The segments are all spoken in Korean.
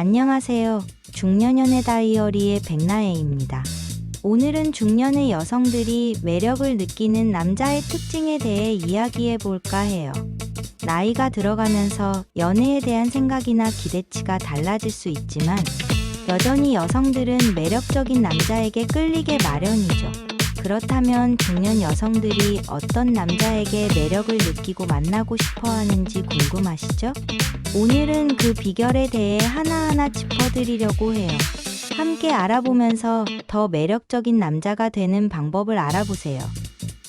안녕하세요. 중년연애 다이어리의 백나혜입니다. 오늘은 중년의 여성들이 매력을 느끼는 남자의 특징에 대해 이야기해 볼까 해요. 나이가 들어가면서 연애에 대한 생각이나 기대치가 달라질 수 있지만 여전히 여성들은 매력적인 남자에게 끌리게 마련이죠. 그렇다면 중년 여성들이 어떤 남자에게 매력을 느끼고 만나고 싶어 하는지 궁금하시죠? 오늘은 그 비결에 대해 하나하나 짚어드리려고 해요. 함께 알아보면서 더 매력적인 남자가 되는 방법을 알아보세요.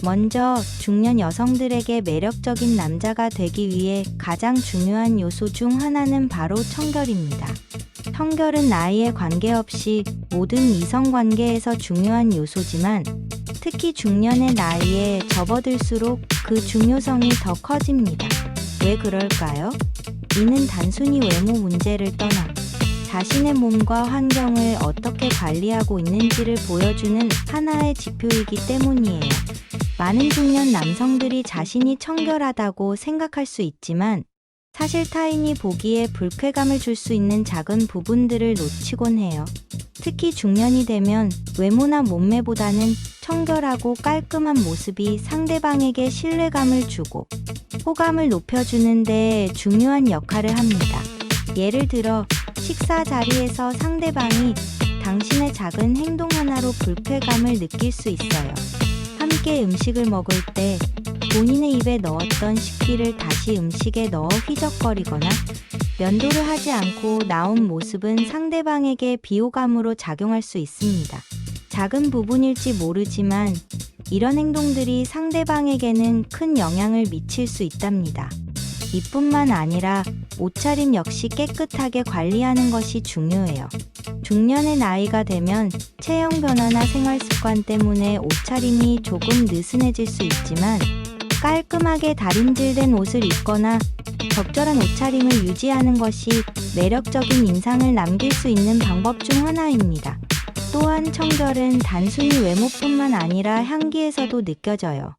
먼저 중년 여성들에게 매력적인 남자가 되기 위해 가장 중요한 요소 중 하나는 바로 청결입니다. 청결은 나이에 관계없이 모든 이성 관계에서 중요한 요소지만 특히 중년의 나이에 접어들수록 그 중요성이 더 커집니다. 왜 그럴까요? 이는 단순히 외모 문제를 떠나 자신의 몸과 환경을 어떻게 관리하고 있는지를 보여주는 하나의 지표이기 때문이에요. 많은 중년 남성들이 자신이 청결하다고 생각할 수 있지만 사실 타인이 보기에 불쾌감을 줄 수 있는 작은 부분들을 놓치곤 해요. 특히 중년이 되면 외모나 몸매보다는 청결하고 깔끔한 모습이 상대방에게 신뢰감을 주고 호감을 높여주는 데 중요한 역할을 합니다. 예를 들어 식사 자리에서 상대방이 당신의 작은 행동 하나로 불쾌감을 느낄 수 있어요. 함께 음식을 먹을 때 본인의 입에 넣었던 식기를 다시 음식에 넣어 휘적거리거나 면도를 하지 않고 나온 모습은 상대방에게 비호감으로 작용할 수 있습니다. 작은 부분일지 모르지만 이런 행동들이 상대방에게는 큰 영향을 미칠 수 있답니다. 이뿐만 아니라 옷차림 역시 깨끗하게 관리하는 것이 중요해요. 중년의 나이가 되면 체형 변화나 생활 습관 때문에 옷차림이 조금 느슨해질 수 있지만 깔끔하게 다림질된 옷을 입거나 적절한 옷차림을 유지하는 것이 매력적인 인상을 남길 수 있는 방법 중 하나입니다. 또한 청결은 단순히 외모뿐만 아니라 향기에서도 느껴져요.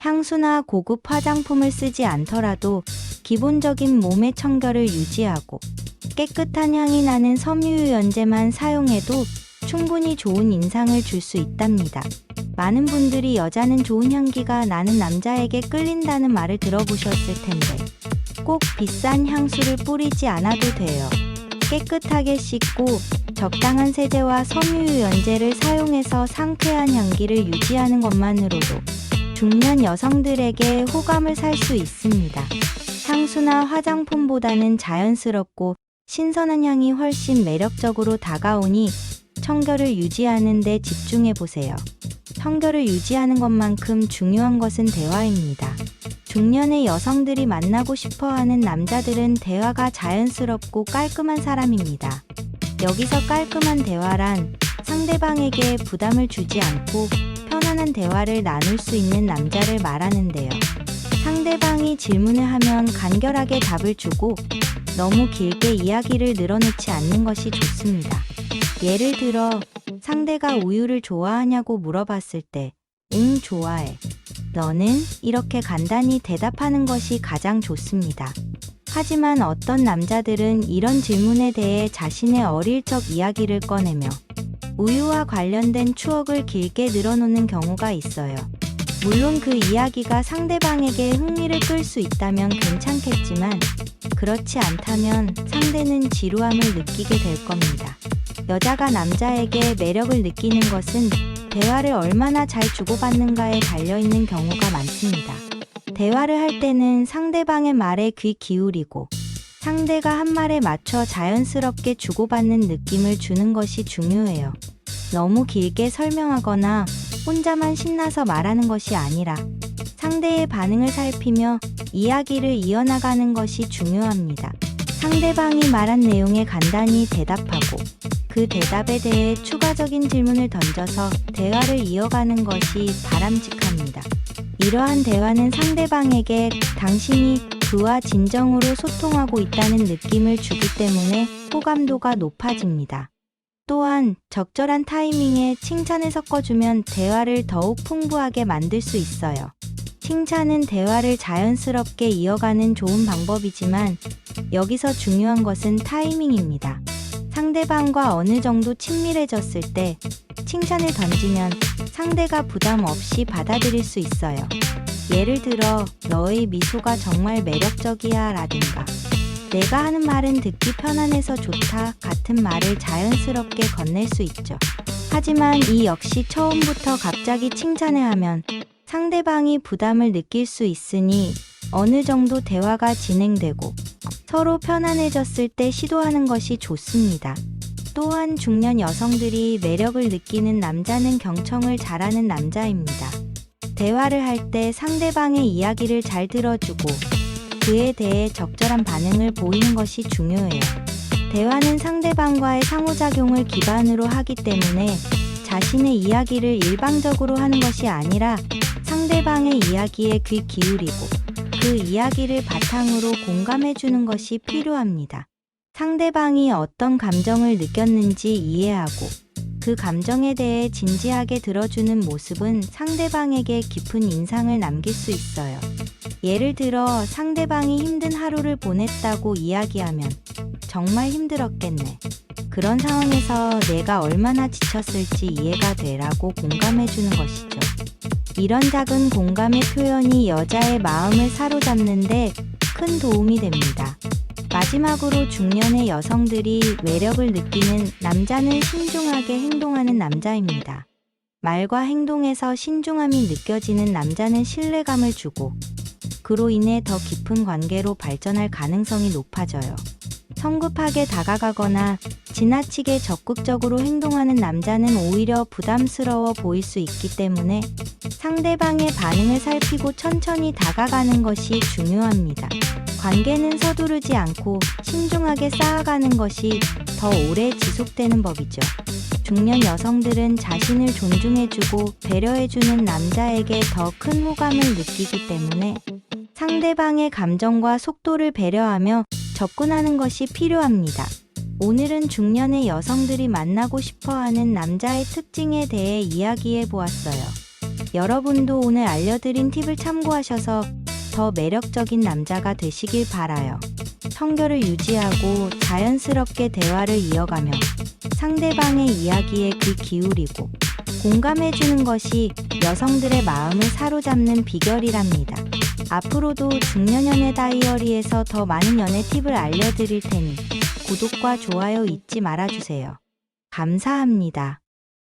향수나 고급 화장품을 쓰지 않더라도 기본적인 몸의 청결을 유지하고 깨끗한 향이 나는 섬유유 연제만 사용해도 충분히 좋은 인상을 줄 수 있답니다. 많은 분들이 여자는 좋은 향기가 나는 남자에게 끌린다는 말을 들어보셨을 텐데 꼭 비싼 향수를 뿌리지 않아도 돼요. 깨끗하게 씻고 적당한 세제와 섬유유 연제를 사용해서 상쾌한 향기를 유지하는 것만으로도 중년 여성들에게 호감을 살 수 있습니다. 향수나 화장품보다는 자연스럽고 신선한 향이 훨씬 매력적으로 다가오니 청결을 유지하는 데 집중해 보세요. 청결을 유지하는 것만큼 중요한 것은 대화입니다. 중년의 여성들이 만나고 싶어 하는 남자들은 대화가 자연스럽고 깔끔한 사람입니다. 여기서 깔끔한 대화란 상대방에게 부담을 주지 않고 편안한 대화를 나눌 수 있는 남자를 말하는데요. 상대방이 질문을 하면 간결하게 답을 주고 너무 길게 이야기를 늘어놓지 않는 것이 좋습니다. 예를 들어 상대가 우유를 좋아하냐고 물어봤을 때, 응, 좋아해. 너는 이렇게 간단히 대답하는 것이 가장 좋습니다. 하지만 어떤 남자들은 이런 질문에 대해 자신의 어릴 적 이야기를 꺼내며 우유와 관련된 추억을 길게 늘어놓는 경우가 있어요. 물론 그 이야기가 상대방에게 흥미를 끌 수 있다면 괜찮겠지만 그렇지 않다면 상대는 지루함을 느끼게 될 겁니다. 여자가 남자에게 매력을 느끼는 것은 대화를 얼마나 잘 주고받는가에 달려있는 경우가 많습니다. 대화를 할 때는 상대방의 말에 귀 기울이고 상대가 한 말에 맞춰 자연스럽게 주고받는 느낌을 주는 것이 중요해요. 너무 길게 설명하거나 혼자만 신나서 말하는 것이 아니라 상대의 반응을 살피며 이야기를 이어나가는 것이 중요합니다. 상대방이 말한 내용에 간단히 대답하고 그 대답에 대해 추가적인 질문을 던져서 대화를 이어가는 것이 바람직합니다. 이러한 대화는 상대방에게 당신이 그와 진정으로 소통하고 있다는 느낌을 주기 때문에 호감도가 높아집니다. 또한 적절한 타이밍에 칭찬을 섞어주면 대화를 더욱 풍부하게 만들 수 있어요. 칭찬은 대화를 자연스럽게 이어가는 좋은 방법이지만 여기서 중요한 것은 타이밍입니다. 상대방과 어느 정도 친밀해졌을 때 칭찬을 던지면 상대가 부담 없이 받아들일 수 있어요. 예를 들어, 너의 미소가 정말 매력적이야 라든가, 내가 하는 말은 듣기 편안해서 좋다 같은 말을 자연스럽게 건넬 수 있죠. 하지만 이 역시 처음부터 갑자기 칭찬을 하면 상대방이 부담을 느낄 수 있으니 어느 정도 대화가 진행되고 서로 편안해졌을 때 시도하는 것이 좋습니다. 또한 중년 여성들이 매력을 느끼는 남자는 경청을 잘하는 남자입니다. 대화를 할 때 상대방의 이야기를 잘 들어주고 그에 대해 적절한 반응을 보이는 것이 중요해요. 대화는 상대방과의 상호작용을 기반으로 하기 때문에 자신의 이야기를 일방적으로 하는 것이 아니라 상대방의 이야기에 귀 기울이고 그 이야기를 바탕으로 공감해 주는 것이 필요합니다. 상대방이 어떤 감정을 느꼈는지 이해하고 그 감정에 대해 진지하게 들어주는 모습은 상대방에게 깊은 인상을 남길 수 있어요. 예를 들어 상대방이 힘든 하루를 보냈다고 이야기하면 정말 힘들었겠네. 그런 상황에서 내가 얼마나 지쳤을지 이해가 되라고 공감해 주는 것이죠. 이런 작은 공감의 표현이 여자의 마음을 사로잡는데 큰 도움이 됩니다. 마지막으로 중년의 여성들이 매력을 느끼는 남자는 신중하게 행동하는 남자입니다. 말과 행동에서 신중함이 느껴지는 남자는 신뢰감을 주고 그로 인해 더 깊은 관계로 발전할 가능성이 높아져요. 성급하게 다가가거나 지나치게 적극적으로 행동하는 남자는 오히려 부담스러워 보일 수 있기 때문에 상대방의 반응을 살피고 천천히 다가가는 것이 중요합니다. 관계는 서두르지 않고 신중하게 쌓아가는 것이 더 오래 지속되는 법이죠. 중년 여성들은 자신을 존중해주고 배려해주는 남자에게 더 큰 호감을 느끼기 때문에 상대방의 감정과 속도를 배려하며 접근하는 것이 필요합니다. 오늘은 중년의 여성들이 만나고 싶어 하는 남자의 특징에 대해 이야기해 보았어요. 여러분도 오늘 알려드린 팁을 참고하셔서 더 매력적인 남자가 되시길 바라요. 청결을 유지하고 자연스럽게 대화를 이어가며 상대방의 이야기에 귀 기울이고 공감해주는 것이 여성들의 마음을 사로잡는 비결이랍니다. 앞으로도 중년 연애 다이어리에서 더 많은 연애 팁을 알려드릴 테니 구독과 좋아요 잊지 말아주세요. 감사합니다.